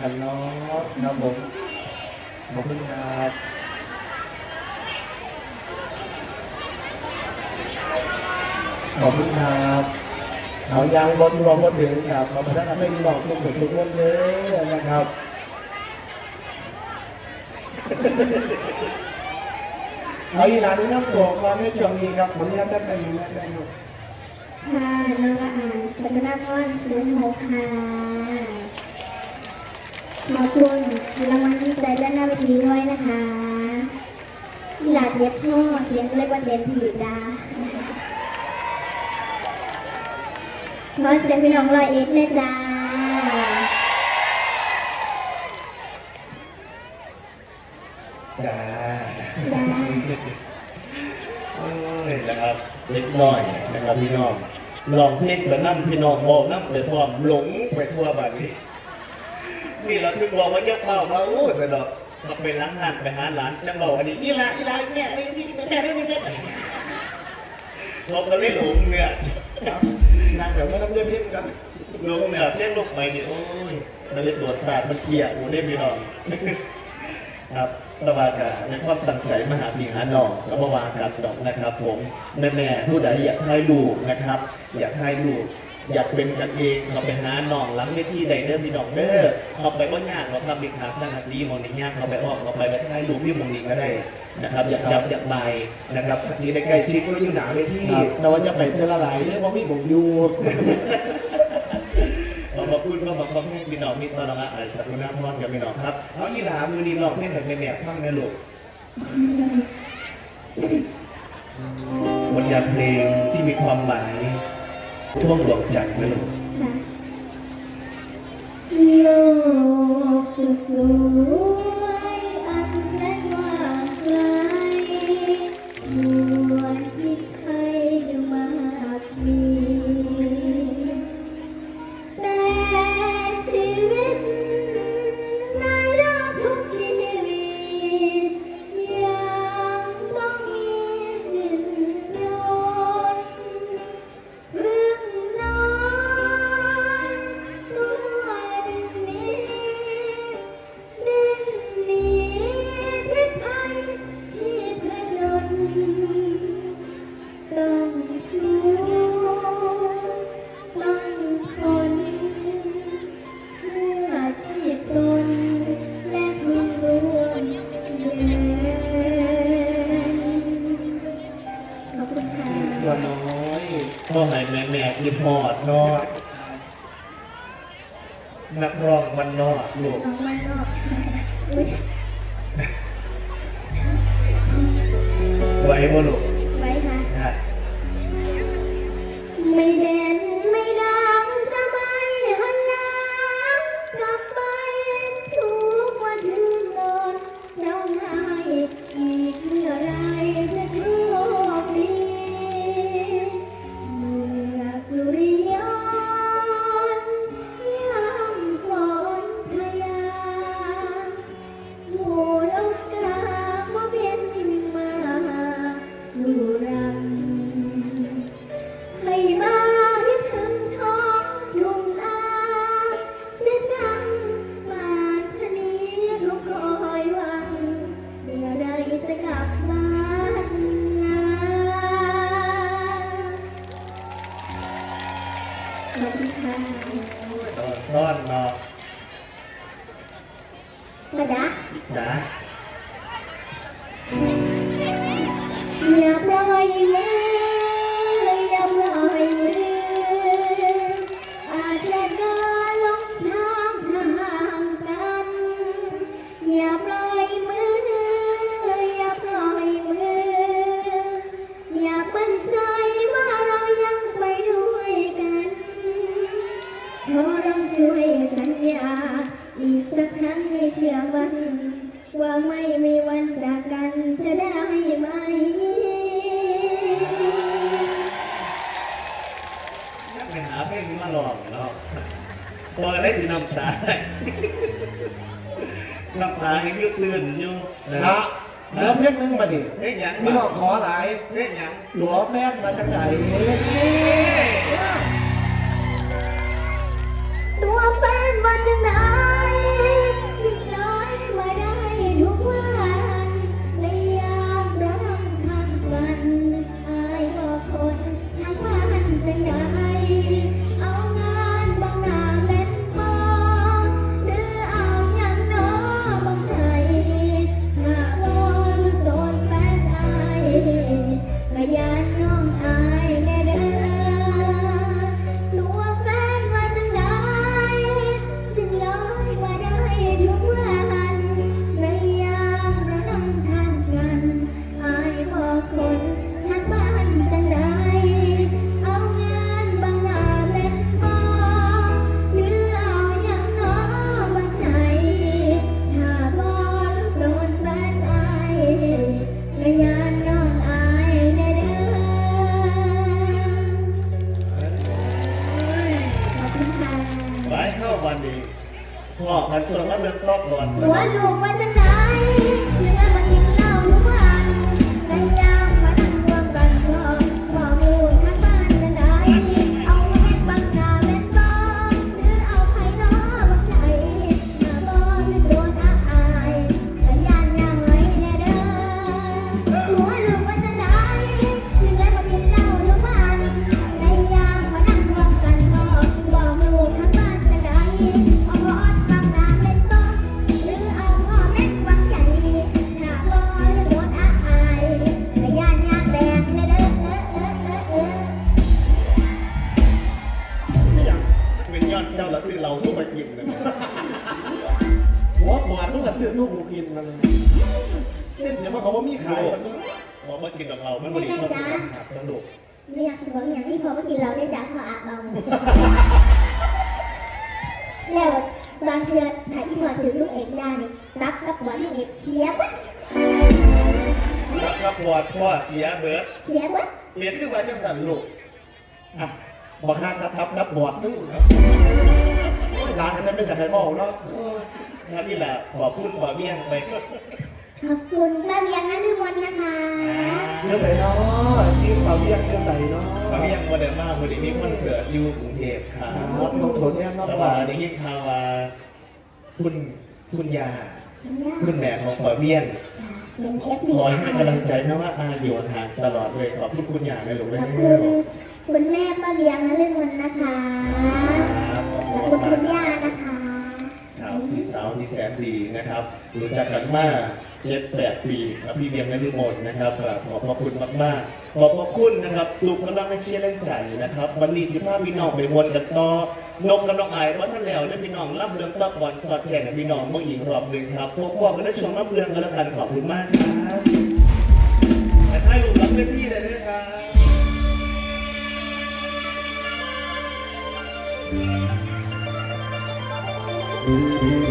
กันล้วกันเนาะครับผมขอบคุณครับขอบคุณครับเอายังบนรวมก็ถึงครับขอบพระท่านให้พี่น้องสุขสุขวันเลยนะครับเอาอีหลานนี่น้ำตัวก่อนในช่วงนี้ครับผมอนุญาตได้ไปอยู่แม่ใจอยู่ค่ะน้องละอาสกุณาพรศูนย์หกค่ะ มาทวงรางวัลน้ำใจด้านหน้าเวทีด้วยนะคะหลาดเจ็บพ่อเสียงเล็กว่าเต็มผีดาขอเสียงพี่น้องลอยเอ็ดนะจ๊ะจ้าจ้าเอ้ยนะครับเล็กน้อยนะครับพี่น้องลองเพลงไปนั่พี่น้องบอกนั่ไปทั่วหลงไปทั่วบ้านนี้ นี่เราถึงบอกว่าเยอะเฝ้ามาโอ้สะดอกเขาไปล้างหันไปหาหลานจังบอกอันนี้อีหลาอีหลาแม่ไอ้ที่แม่ได้ไม่ได้เราก็เล่นหลงเนี่ยนางแบบว่าน้ำเย็นพิมกันหลงเนี่ยเล่นลูกไปนี่ยโอ้ยมันเลยตรวจสารมันเคลียร์โอ้ได้พี่น้องครับตะวาจะในความตั้งใจมหาพี่หาน้องก็มาวากันดอกนะครับ ผมแม่แม่ผู้ใดอยากถ่ายรูปนะครับ อยากถ่ายรูป อยากเป็นกันเองเขาไปหาน้องหลังเวทีใดเด้อพี่น้องเด้อเขาไปว่ายากเราทำดิขางสร้างอาซีมองนี่ยากเขาไปออกเขาไปไปถ่ายรูปที่มองนี่ก็ได้นะครับอยากจับอยากใบนะครับอาซีได้ใกล้ชิดก็อยู่หนาเวทีครับแต่ว่าจะไปเจอละหลายเรื่องว่ามีผมอยู่เรามาพูดก็มาคอมเมนต์พี่น้องมีตอนละไอ้สักกุณาพรกับพี่น้องครับเอาอีหลามือนี้ลองเพลงให้แม่ๆฟังนะลูกบรรยายเพลงที่มีความหมาย ท่วงดวงใจไหมลูกโลกสุด คิดหอดเนอดนักร้องมันนอกลูก น้องมันนอกอุ๊ยไว้บ่ลูกไว้ค่ะนะไม่เด่ มาจ๊ะจ๋าอย่าปล่อยมือ ไม่มีวันจากกันจะได้ไหมนักไปหาเพลงนี้มาลองเนาะเปิดได้สิน้ำตาน้ำตายังอยืดตื่นอยู่นะนะแล้วเพียงนึงมาดิเฮ้ยหยังมีน้องขอหลายเฮ้ยหยัง ตัวแฟนมาจากไหนตัวแฟน เป็นยอดเจ้าละซื้อเราสู้มากินเลยหัวปอดมึงละเสื้อสู้กูกินมันเลยเส้นจะมาเขาว่ามีขายมันต้องพอมากินกับเรามันบริโภคสุขภาพทั้งลูกไม่อยากจะบอกอย่างที่พอมากินเราได้จากพออาบเอาแล้วบางเทือถ่ายที่พอถึงลูกเอกได้นี่ตับกับบอลลูกเอกเสียบัดรับรับบอดพ่อเสียเบิร์ดเสียบัดเปลี่ยนขึ้นมาจังสันลูกอะ บอกข้างกับตับกับบอดนึงโอ้ยร้านก็จะไม่จากใครบอกเนาะครับพี่ละขอพูดขอเบี้ยงไปขอบคุณป้าเบียงนฤมลนะคะเธอใส่เนาะยิ้มเปล่าเบี้ยงเธอใส่เนาะขอเบี้ยงวันเดมากวันนี้มีคอนเสิร์ตอยู่กรุงเทพครับครับส่งตัวแทนเนาะแต่ว่าได้ยินข่าวว่าคุณคุณยา คุณย่าคุณแม่ของปอเบี้ยนเป็นเอฟซีขอให้กำลังใจนะว่าอาอยู่ห่างตลอดเลยขอบคุณคุณยาเลยลูกขนะอบคุณ คุณแม่ป้าเบียงนฤมลนะคะครับขอบขอบคุคุณคุมากณย่านะคะครับพี่สาวที่แสนดีนะครับรู้จักกันมาเจ็ดแปดปีครับพี่เบียงนฤมลนะครับกราบขอบพระคุณมากๆขอบพระคุณนะครับลูกกำลังให้เชียร์แรงใจนะครับวันนี้สิบห้าพี่น้องไปวนกันต่อนกกับน้องไอ้ว่าท่านแล้วได้พี่น้องรับเรื่องตะบอลสอดแจงกับพี่น้องเมื่ออีกรอบหนึ่งครับพวกพวกก็ได้ชมรับเรื่องกันแล้วกันขอบคุณมากครับแต่ท้ายลูกรับเวทีเลยนะครับ เ